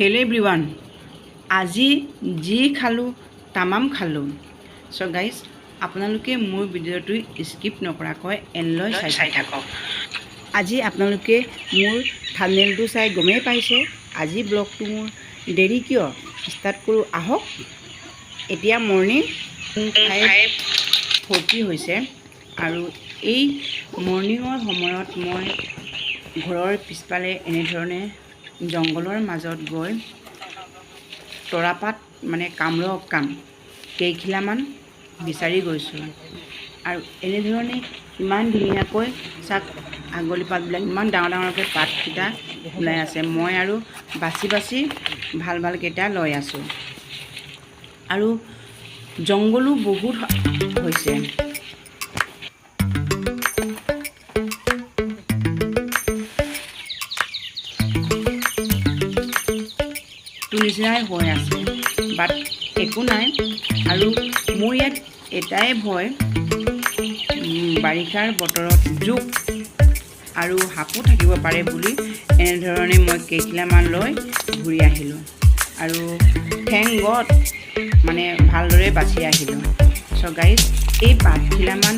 Hello everyone আজি যি খালোঁ তামাম খালোঁ। চ' গাইজ আপোনালোকে মোৰ ভিডিঅ'টো স্কিপ নকৰাকৈ এনলৈ চাই থাকক। আজি আপোনালোকে মোৰ থামনেলটো চাই গমেই পাইছে। আজি ব্লগটো মোৰ দেৰি কিয়? ষ্টাৰ্ট কৰোঁ আহক। এতিয়া মৰ্ণিং ফাইভ ফৰ্টি হৈছে আৰু এই মৰ্ণিঙৰ সময়ত মই ঘৰৰ পিছফালে এনেধৰণে জংঘলৰ মাজত গৈ তৰাপাত মানে কামৰূপ কাম কেইখিলামান বিচাৰি গৈছোঁ। আৰু এনেধৰণে ইমান ধুনীয়াকৈ চাক আগলি পাতবিলাক ইমান ডাঙৰ ডাঙৰকৈ পাতকেইটা ওলাই আছে। মই আৰু বাচি বাচি ভাল ভালকেইটা লৈ আছোঁ। আৰু জংঘলো বহুত হৈছে। নিচিনাই হৈ আছে। বাট একো নাই। আৰু মোৰ ইয়াত এটাই ভয় বাৰিষাৰ বতৰত জোক আৰু সাপো থাকিব পাৰে বুলি এনেধৰণে মই কেইখিলামান লৈ ঘূৰি আহিলোঁ। আৰু থেংক গড মানে ভালদৰে বাচি আহিলোঁ। চ' গাইজ এই পাতখিলামান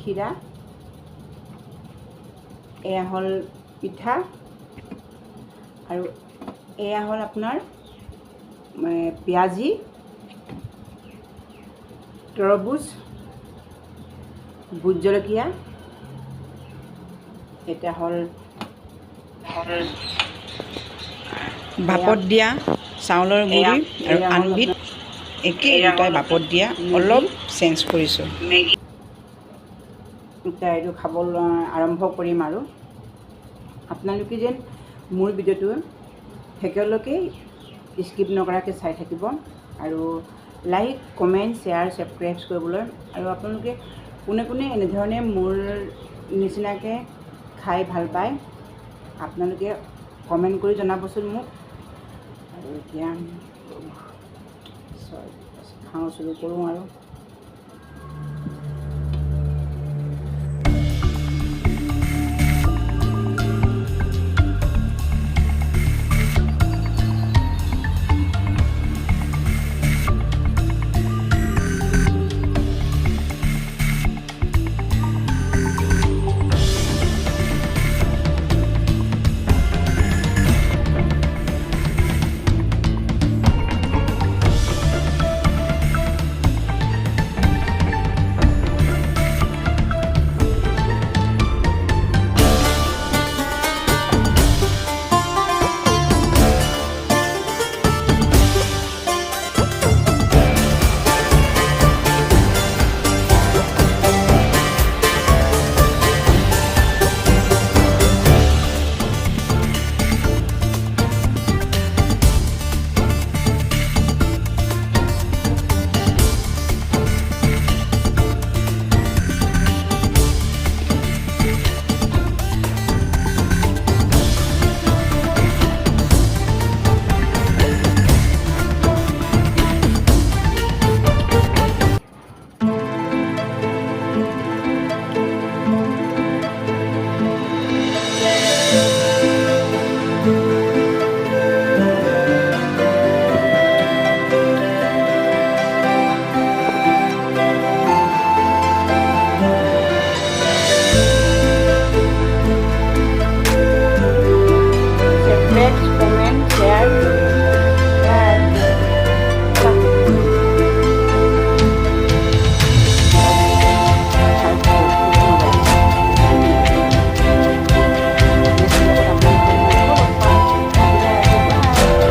ক্ষীৰা এয়া হ'ল পিঠা। আৰু এয়া হ'ল আপোনাৰ পিঁয়াজি। তৰবুজ ভোট জলকীয়া। এতিয়া হ'ল ভাপত দিয়া চাউলৰ গুড়ি আৰু আনবিধ একেই দুটাই ভাপত দিয়া। অলপ চেঞ্জ কৰিছোঁ। এইটো খাবলৈ আৰম্ভ কৰিম আৰু। আপোনালোকে যেন মোৰ ভিডিঅ'টো শেষলৈকে স্কিপ নকৰাকৈ চাই থাকিব আৰু লাইক কমেণ্ট শ্বেয়াৰ ছাবস্ক্ৰাইব কৰিবলৈ আৰু আপোনালোকে কোনে কোনে এনেধৰণে মোৰ নিচিনাকৈ খাই ভাল পায় আপোনালোকে কমেণ্ট কৰি জনাবচোন মোক। আৰু এতিয়া খাওঁ চুৰু কৰোঁ আৰু।